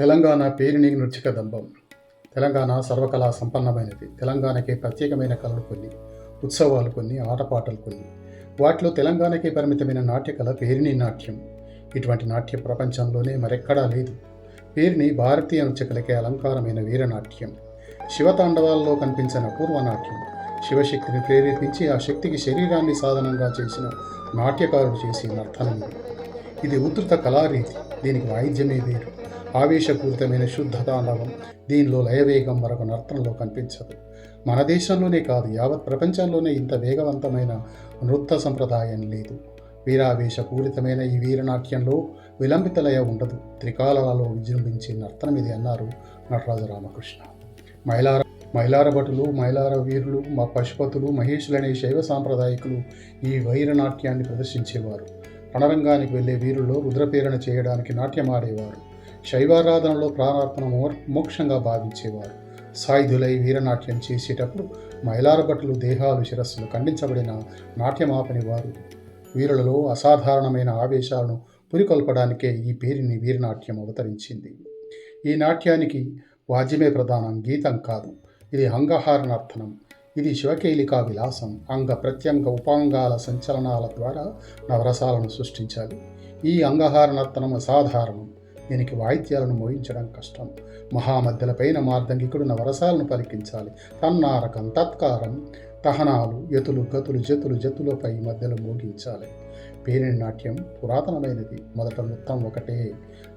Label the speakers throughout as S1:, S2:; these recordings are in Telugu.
S1: తెలంగాణ పేరిణి నృత్యక దంభం. తెలంగాణ సర్వకళా సంపన్నమైనది. తెలంగాణకి ప్రత్యేకమైన కళలు కొన్ని ఉత్సవాలు కొన్ని ఆటపాటలు కొన్ని. వాటిలో తెలంగాణకి పరిమితమైన నాట్యకళ పేరిణి నాట్యం. ఇటువంటి నాట్య ప్రపంచంలోనే మరెక్కడా లేదు. పేరిణి భారతీయ నృత్యకలకే అలంకారమైన వీరనాట్యం శివతాండవాల్లో కనిపించిన అపూర్వ నాట్యం. శివశక్తిని ప్రేరేపించి ఆ శక్తికి శరీరాన్ని సాధనంగా చేసిన నాట్యకారుడు చేసే నర్తనం ఇది ఇది ఉధృత కళారీతి. దీనికి వాయిద్యమే వేరు. ఆవేశపూరితమైన శుద్ధ తాండవం దీనిలో లయవేగం మరొక నర్తనలో కనిపించదు. మన దేశంలోనే కాదు యావత్ ప్రపంచంలోనే ఇంత వేగవంతమైన నృత్య సంప్రదాయం లేదు. వీరావేశపూరితమైన ఈ వీరనాట్యంలో విలంబిత లయ ఉండదు. త్రికాలాలలో విజృంభించే నర్తనం ఇది అన్నారు నటరాజు రామకృష్ణ. మైలార మైలార భటులు మైలార వీరులు మా పశుపతులు మహేషులనే శైవ సాంప్రదాయకులు ఈ వైరనాట్యాన్ని ప్రదర్శించేవారు. రణరంగానికి వెళ్ళే వీరుల్లో రుద్రపేరణ చేయడానికి నాట్యమాడేవారు శైవారాధనలో ప్రాణార్పణ మోక్షంగా భావించేవారు. సాయుధులై వీరనాట్యం చేసేటప్పుడు మైలార దేహాలు శిరస్సులు ఖండించబడిన నాట్యమాపని వారు వీరులలో అసాధారణమైన ఆవేశాలను పురికొల్పడానికే ఈ పేరుని వీరనాట్యం అవతరించింది. ఈ నాట్యానికి వాద్యమే ప్రధానం గీతం కాదు. ఇది అంగహార నర్తనం ఇది శివకేలికా విలాసం అంగ ప్రత్యంగ ఉపాంగాల సంచలనాల ద్వారా నవరసాలను సృష్టించాలి. ఈ అంగహార నర్తనం అసాధారణం. దీనికి వాయిద్యాలను మోయించడం కష్టం. మహామధ్యలపైన మార్దంగికుడు నవరసాలను పలికించాలి. తన్నారకం తత్కారం తహనాలు ఎతులు గతులు జతులు జతులపై మధ్యలో మోగించాలి. పేరిణి నాట్యం పురాతనమైనది. మొదట నృత్యం ఒకటే.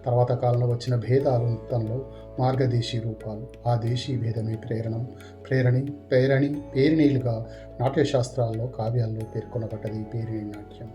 S1: తర్వాత కాలంలో వచ్చిన భేదాలు నృత్యంలో మార్గదేశీ రూపాలు. ఆ దేశీ భేదమే ప్రేరణం. ప్రేరణి ప్రేరణి పేరిణీలుగా నాట్యశాస్త్రాల్లో కావ్యాల్లో పేర్కొనబడ్డది పేరిణి నాట్యం.